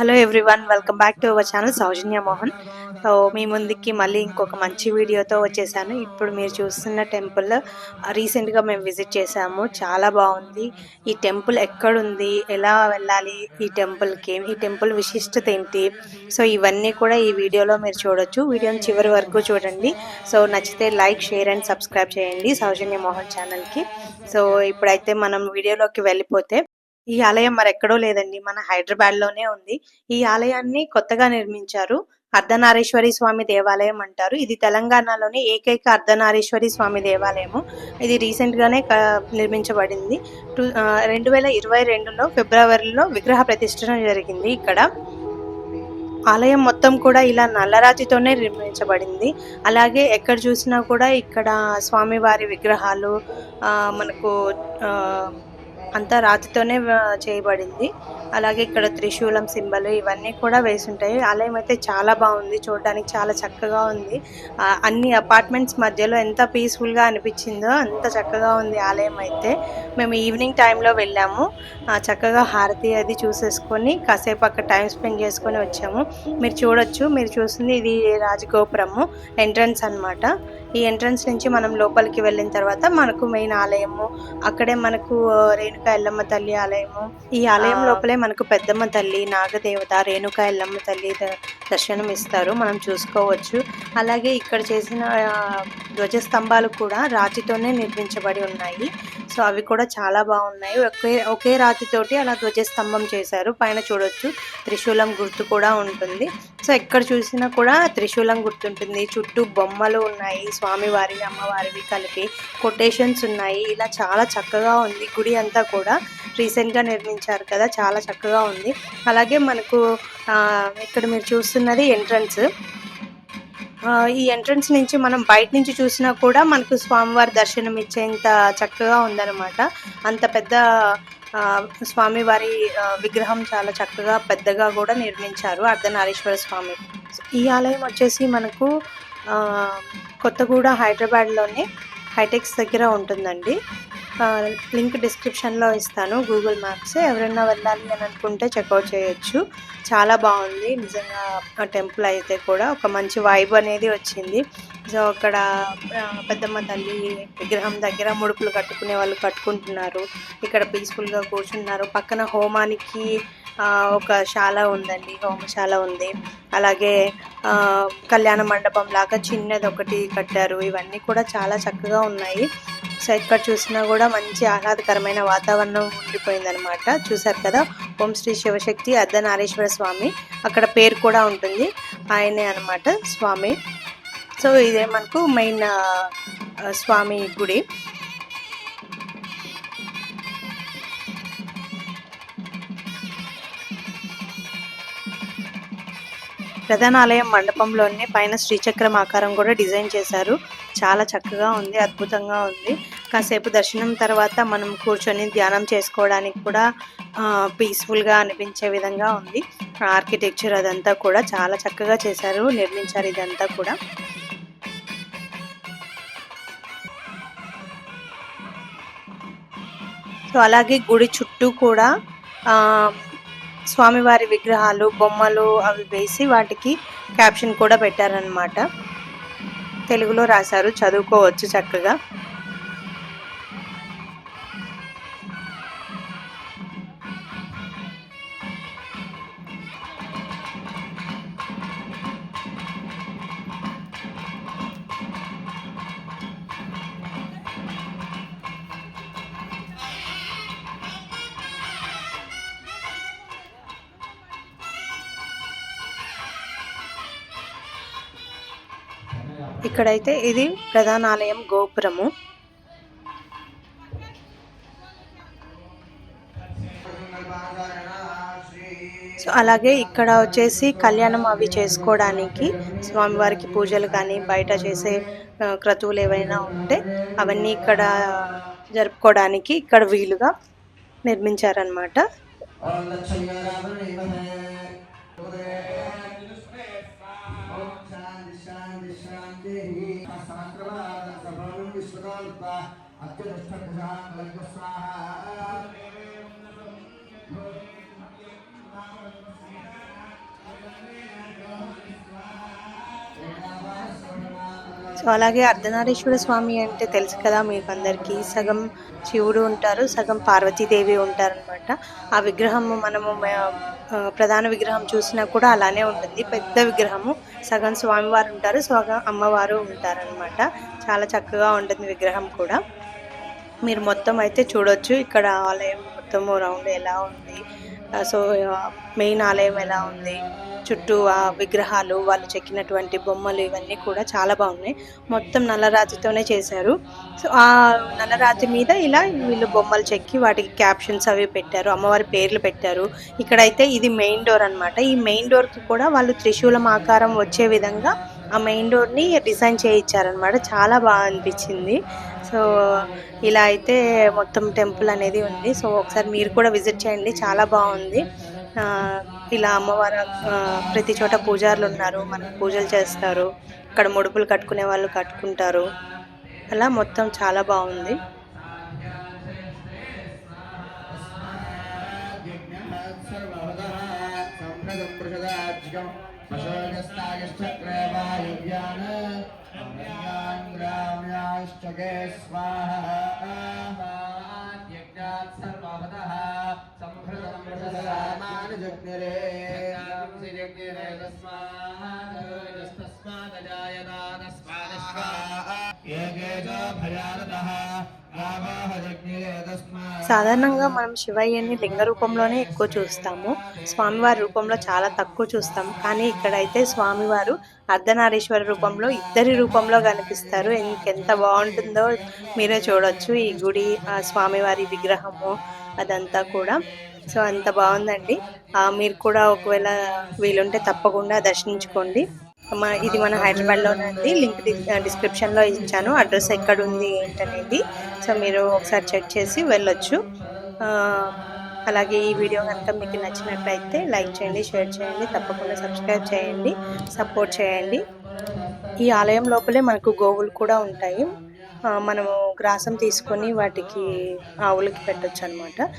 Hello everyone welcome back to our channel Soujanya Mohan. So మీ ముందుకి మళ్ళీ ఇంకొక మంచి వీడియోతో వచ్చేసాను. ఇప్పుడు మీరు చూస్తున్న టెంపుల్ రీసెంట్గా మేము విజిట్ చేసాము. చాలా బాగుంది. ఈ టెంపుల్ ఎక్కడుంది? ఎలా వెళ్ళాలి? ఈ టెంపుల్కి ఈ టెంపుల్ విశిష్టత ఏంటి? సో ఇవన్నీ కూడా ఈ వీడియోలో మీరు చూడొచ్చు. వీడియోని చివరి వరకు చూడండి. సో నచ్చితే లైక్ షేర్ అండ్ సబ్స్క్రైబ్ చేయండి సౌజన్య మోహన్ ఛానల్కి. సో ఇప్పుడైతే మనం వీడియోలోకి వెళ్ళిపోతే ఈ ఆలయం మరెక్కడో లేదండి. మన హైదరాబాద్లోనే ఉంది. ఈ ఆలయాన్ని కొత్తగా నిర్మించారు అర్ధనారీశ్వరి స్వామి దేవాలయం అంటారు. ఇది తెలంగాణలోని ఏకైక అర్ధనారీశ్వరి స్వామి దేవాలయము. ఇది రీసెంట్గానే క- నిర్మించబడింది. టూ రెండు వేల ఇరవై రెండులో ఫిబ్రవరిలో విగ్రహ ప్రతిష్ఠన జరిగింది ఇక్కడ. ఆలయం మొత్తం కూడా ఇలా నల్లరాతితోనే నిర్మించబడింది. అలాగే ఎక్కడ చూసినా కూడా ఇక్కడ స్వామివారి విగ్రహాలు మనకు అంతా రాతితోనే చేయబడింది. అలాగే ఇక్కడ త్రిశూలం సింబల్ ఇవన్నీ కూడా వేసి ఉంటాయి ఆలయం అయితే చాలా బాగుంది. చూడడానికి చాలా చక్కగా ఉంది. అన్ని అపార్ట్మెంట్స్ మధ్యలో ఎంత పీస్ఫుల్గా అనిపించిందో అంత చక్కగా ఉంది ఆలయం అయితే. మేము ఈవినింగ్ టైంలో వెళ్ళాము. చక్కగా హారతి అది చూసేసుకొని కాసేపు అక్కడ టైం స్పెండ్ చేసుకొని వచ్చాము. మీరు చూడొచ్చు. మీరు చూస్తుంది ఇది రాజగోపురము ఎంట్రన్స్ అన్నమాట. ఈ ఎంట్రన్స్ నుంచి మనం లోపలికి వెళ్ళిన తర్వాత మనకు మెయిన్ ఆలయము అక్కడే మనకు రేణుకా ఎల్లమ్మ తల్లి ఆలయము. ఈ ఆలయం లోపలే మనకు పెద్దమ్మ తల్లి నాగదేవత రేణుకా ఎల్లమ్మ తల్లి ద- దర్శనం ఇస్తారు. మనం చూసుకోవచ్చు. అలాగే ఇక్కడ చేసిన ధ్వజస్తంభాలు కూడా రాతితోనే నిర్మించబడి ఉన్నాయి. సో అవి కూడా చాలా బాగున్నాయి. ఒకే ఒకే రాతితోటి అలా ధ్వజస్తంభం చేశారు. పైన చూడొచ్చు త్రిశూలం గుర్తు కూడా ఉంటుంది. సో ఎక్కడ చూసినా కూడా త్రిశూలం గుర్తుంటుంది. చుట్టూ బొమ్మలు ఉన్నాయి స్వామివారివి అమ్మవారివి కలిపి కొటేషన్స్ ఉన్నాయి. ఇలా చాలా చక్కగా ఉంది. గుడి అంతా కూడా రీసెంట్గా నిర్మించారు కదా చాలా చక్కగా ఉంది. అలాగే మనకు ఇక్కడ మీరు చూస్తున్నది ఎంట్రన్స్. ఈ ఎంట్రన్స్ నుంచి మనం బయట నుంచి చూసినా కూడా మనకు స్వామివారి దర్శనం ఇచ్చేంత చక్కగా ఉందన్నమాట. అంత పెద్ద స్వామివారి విగ్రహం చాలా చక్కగా పెద్దగా కూడా నిర్మించారు అర్ధనారీశ్వర స్వామి. ఈ ఆలయం వచ్చేసి మనకు కొత్తగూడ హైదరాబాద్లోనే హైటెక్స్ దగ్గర ఉంటుందండి. లింక్ డిస్క్రిప్షన్లో ఇస్తాను గూగుల్ మ్యాప్స్. ఎవరైనా వెళ్ళాలి అని అనుకుంటే చెక్అవుట్ చేయొచ్చు. చాలా బాగుంది. నిజంగా ఆ టెంపుల్ అయితే కూడా ఒక మంచి వైబ్ అనేది వచ్చింది. సో అక్కడ పెద్దమ్మ తల్లి విగ్రహం దగ్గర ముడుపులు కట్టుకునే వాళ్ళు కట్టుకుంటున్నారు. ఇక్కడ పీస్ఫుల్గా కూర్చున్నారు. పక్కన హోమానికి ఒక శాల ఉందండి. హోమశాల ఉంది. అలాగే కళ్యాణ మండపం లాగా చిన్నది ఒకటి కట్టారు. ఇవన్నీ కూడా చాలా చక్కగా ఉన్నాయి. సైడ్ కట్ చూసినా కూడా మంచి ఆహ్లాదకరమైన వాతావరణం ఉండిపోయిందనమాట చూసారు కదా? ఓం శ్రీ శివశక్తి అర్ధనారీశ్వర స్వామి. అక్కడ పేరు కూడా ఉంటుంది. ఆయనే అనమాట స్వామి. సో ఇదే మనకు మెయిన్ స్వామి గుడి. ప్రధాన ఆలయం మండపంలోనే పైన శ్రీచక్రం ఆకారం కూడా డిజైన్ చేశారు. చాలా చక్కగా ఉంది అద్భుతంగా ఉంది. కాసేపు దర్శనం తర్వాత మనం కూర్చొని ధ్యానం చేసుకోవడానికి కూడా పీస్ఫుల్గా అనిపించే విధంగా ఉంది. ఆర్కిటెక్చర్ అదంతా కూడా చాలా చక్కగా చేశారు నిర్మించారు ఇదంతా కూడా. సో అలాగే గుడి చుట్టూ కూడా స్వామివారి విగ్రహాలు బొమ్మలు అవి వేసి వాటికి క్యాప్షన్ కూడా పెట్టారనమాట తెలుగులో రాశారు చదువుకోవచ్చు చక్కగా. ఇక్కడైతే ఇది ప్రధాన ఆలయం గోపురము. సో అలాగే ఇక్కడ వచ్చేసి కళ్యాణం అవి చేసుకోవడానికి స్వామివారికి పూజలు కానీ బయట చేసే క్రతువులు ఏవైనా ఉంటే అవన్నీ ఇక్కడ జరుపుకోవడానికి ఇక్కడ వీలుగా నిర్మించారనమాట సభం అత్యదృష్ట ప్రజాంగ స్వాహ సో అలాగే అర్ధనారీశ్వర స్వామి అంటే తెలుసు కదా మీకు అందరికీ సగం శివుడు ఉంటారు సగం పార్వతీదేవి ఉంటారనమాట ఆ విగ్రహము మనము ప్రధాన విగ్రహం చూసినా కూడా అలానే ఉంటుంది. పెద్ద విగ్రహము సగం స్వామివారు ఉంటారు సగం అమ్మవారు ఉంటారనమాట చాలా చక్కగా ఉంటుంది విగ్రహం కూడా. మీరు మొత్తం అయితే చూడొచ్చు. ఇక్కడ ఆలయం మొత్తము రౌండ్ ఎలా ఉంది సో మెయిన్ ఆలయం ఎలా ఉంది? చుట్టూ ఆ విగ్రహాలు వాళ్ళు చెక్కినటువంటి బొమ్మలు ఇవన్నీ కూడా చాలా బాగున్నాయి. మొత్తం నల్లరాతితోనే చేశారు. సో ఆ నల్లరాతి మీద ఇలా వీళ్ళు బొమ్మలు చెక్కి వాటికి క్యాప్షన్స్ అవి పెట్టారు. అమ్మవారి పేర్లు పెట్టారు. ఇక్కడైతే ఇది మెయిన్ డోర్ అనమాట ఈ మెయిన్ డోర్కి కూడా వాళ్ళు త్రిశూలం ఆకారం వచ్చే విధంగా ఆ మెయిన్ డోర్ని డిజైన్ చేయించారనమాట చాలా బాగా అనిపించింది. సో ఇలా అయితే మొత్తం టెంపుల్ అనేది ఉంది. సో ఒకసారి మీరు కూడా విజిట్ చేయండి. చాలా బాగుంది. ఇలా అమ్మవారు ప్రతి చోట పూజారులు ఉన్నారు. మనకు పూజలు చేస్తారు. ఇక్కడ ముడుపులు కట్టుకునే వాళ్ళు కట్టుకుంటారు. అలా మొత్తం చాలా బాగుంది. ग्राम्याष्टके स्वाहा सर्वभतः सम्भृतम् जग्निरे तस्मात् సాధారణంగా మనం శివయ్యని లింగ రూపంలోనే ఎక్కువ చూస్తాము. స్వామివారి రూపంలో చాలా తక్కువ చూస్తాం. కానీ ఇక్కడైతే స్వామివారు అర్ధనారీశ్వర రూపంలో ఇద్దరి రూపంలో కనిపిస్తారు. ఇంకెంత బాగుంటుందో మీరే చూడొచ్చు. ఈ గుడి ఆ స్వామివారి విగ్రహము అదంతా కూడా. సో అంత బాగుందండి. మీరు కూడా ఒకవేళ వీలుంటే తప్పకుండా దర్శించుకోండి. మా- ఇది మన హైదరాబాద్లోనే ఉంది. లింక్ డిస్క్రిప్షన్లో ఇచ్చాను. అడ్రస్ ఎక్కడ ఉంది ఏంటనేది. సో మీరు ఒకసారి చెక్ చేసి వెళ్ళొచ్చు. అలాగే ఈ వీడియో కనుక మీకు నచ్చినట్లయితే లైక్ చేయండి షేర్ చేయండి తప్పకుండా సబ్స్క్రైబ్ చేయండి సపోర్ట్ చేయండి. ఈ ఆలయం లోపలే మనకు గోవులు కూడా ఉంటాయి. మనము గ్రాసం తీసుకొని వాటికి ఆవులకి పెట్టొచ్చు అనమాట